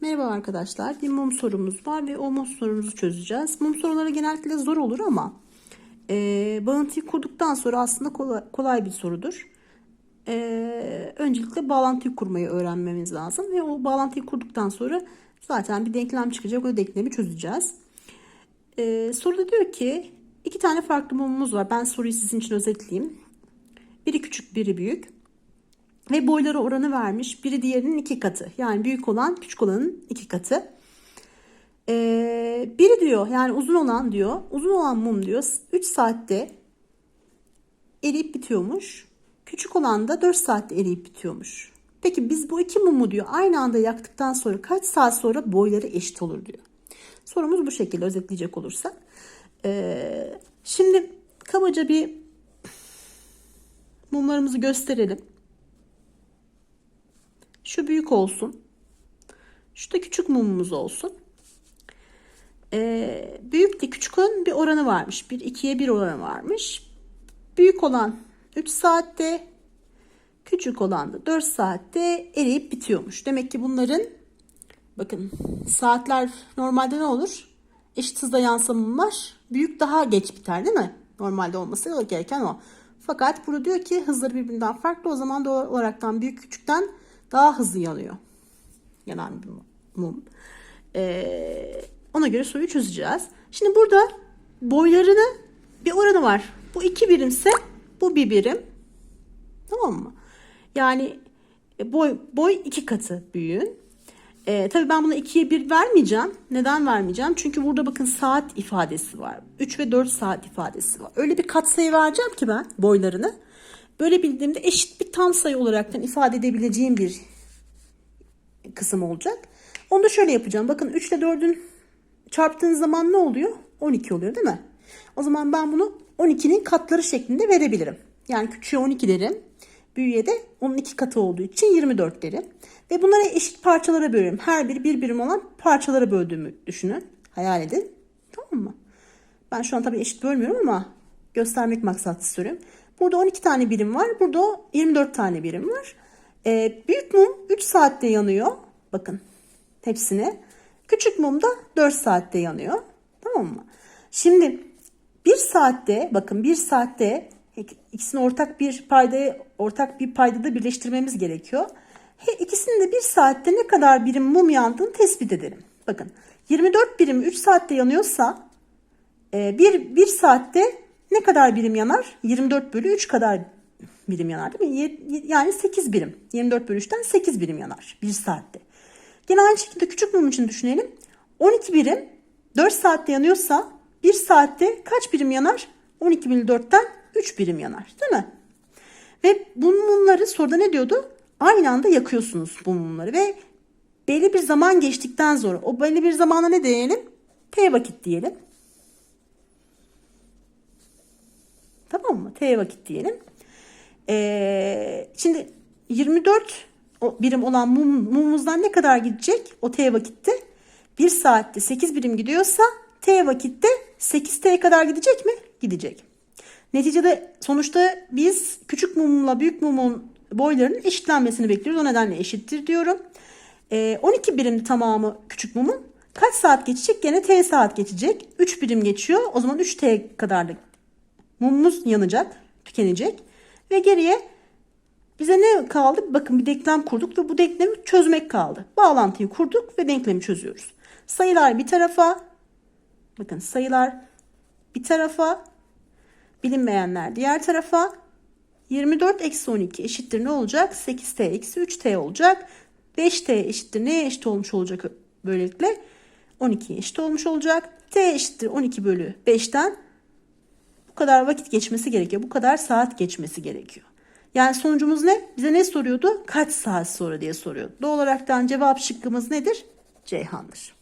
Merhaba arkadaşlar. Bir mum sorumuz var ve o mum sorumuzu çözeceğiz. Mum soruları genellikle zor olur ama e, bağıntıyı kurduktan sonra aslında kolay, kolay bir sorudur. E, öncelikle bağlantıyı kurmayı öğrenmemiz lazım ve o bağlantıyı kurduktan sonra zaten bir denklem çıkacak. O denklemi çözeceğiz. E, soruda diyor ki iki tane farklı mumumuz var. Ben soruyu sizin için özetleyeyim. Biri küçük, biri büyük. Ve boyları oranı vermiş. Biri diğerinin iki katı. Yani büyük olan küçük olanın iki katı. Ee, biri diyor yani uzun olan diyor. Uzun olan mum diyor 3 saatte eriyip bitiyormuş. Küçük olan da 4 saatte eriyip bitiyormuş. Peki biz bu iki mumu diyor aynı anda yaktıktan sonra kaç saat sonra boyları eşit olur diyor. Sorumuz bu şekilde özetleyecek olursak. Ee, şimdi kabaca bir mumlarımızı gösterelim. Büyük olsun. Şu da küçük mumumuz olsun. Ee, büyükle küçükün bir oranı varmış. Bir ikiye bir oranı varmış. Büyük olan 3 saatte, küçük olan da 4 saatte eriyip bitiyormuş. Demek ki bunların bakın saatler normalde ne olur? Eşit hızda yansıyan mumlar büyük daha geç biter değil mi? Normalde olması gereken o. Fakat burada diyor ki hızları birbirinden farklı. O zaman doğal olaraktan büyük küçükten daha hızlı yanıyor. Yanan bir mum. Ee, ona göre soruyu çözeceğiz. Şimdi burada boylarını bir oranı var. Bu iki birimse bu bir birim. Tamam mı? Yani boy boy iki katı büyüğün. Ee, tabii ben buna ikiye bir vermeyeceğim. Neden vermeyeceğim? Çünkü burada bakın saat ifadesi var. 3 ve 4 saat ifadesi var. Öyle bir katsayı vereceğim ki ben boylarını. Böyle bildiğimde eşit bir tam sayı olaraktan ifade edebileceğim bir kısım olacak. Onu da şöyle yapacağım. Bakın 3 ile 4'ün çarptığınız zaman ne oluyor? 12 oluyor değil mi? O zaman ben bunu 12'nin katları şeklinde verebilirim. Yani küçüğe 12 derim. Büyüğe de onun iki katı olduğu için 24 derim. Ve bunları eşit parçalara bölüyorum. Her biri bir birim olan parçalara böldüğümü düşünün. Hayal edin. Tamam mı? Ben şu an tabii eşit bölmüyorum ama göstermek maksatlı söylüyorum. Burada 12 tane birim var. Burada 24 tane birim var. Ee, büyük mum 3 saatte yanıyor. Bakın hepsini. Küçük mum da 4 saatte yanıyor. Tamam mı? Şimdi 1 saatte bakın 1 saatte ikisini ortak bir paydaya ortak bir paydada birleştirmemiz gerekiyor. He, ikisinin de 1 saatte ne kadar birim mum yandığını tespit edelim. Bakın 24 birim 3 saatte yanıyorsa 1, 1 saatte ne kadar birim yanar? 24 bölü 3 kadar birim yanar değil mi? Yani 8 birim. 24 bölü 3'ten 8 birim yanar 1 saatte. Yine aynı şekilde küçük mum için düşünelim. 12 birim 4 saatte yanıyorsa 1 saatte kaç birim yanar? 12 bölü 4'ten 3 birim yanar değil mi? Ve bu mumları soruda ne diyordu? Aynı anda yakıyorsunuz bu mumları ve belli bir zaman geçtikten sonra o belli bir zamana ne diyelim? T vakit diyelim. Tamam mı? T vakit diyelim. Ee, şimdi 24 birim olan mum, mumumuzdan ne kadar gidecek o T vakitte? 1 saatte 8 birim gidiyorsa T vakitte 8T kadar gidecek mi? Gidecek. Neticede sonuçta biz küçük mumla büyük mumun boylarının eşitlenmesini bekliyoruz. O nedenle eşittir diyorum. Ee, 12 birim tamamı küçük mumun. Kaç saat geçecek? Gene T saat geçecek. 3 birim geçiyor. O zaman 3T kadarlık mumumuz yanacak, tükenecek. Ve geriye bize ne kaldı? Bakın bir denklem kurduk ve bu denklemi çözmek kaldı. Bağlantıyı kurduk ve denklemi çözüyoruz. Sayılar bir tarafa, bakın sayılar bir tarafa, bilinmeyenler diğer tarafa. 24 eksi 12 eşittir ne olacak? 8t eksi 3t olacak. 5t eşittir neye eşit olmuş olacak böylelikle? 12'ye eşit olmuş olacak. t eşittir 12 bölü 5'ten bu kadar vakit geçmesi gerekiyor. Bu kadar saat geçmesi gerekiyor. Yani sonucumuz ne? Bize ne soruyordu? Kaç saat sonra diye soruyordu. Doğal olaraktan cevap şıkkımız nedir? Ceyhan'dır.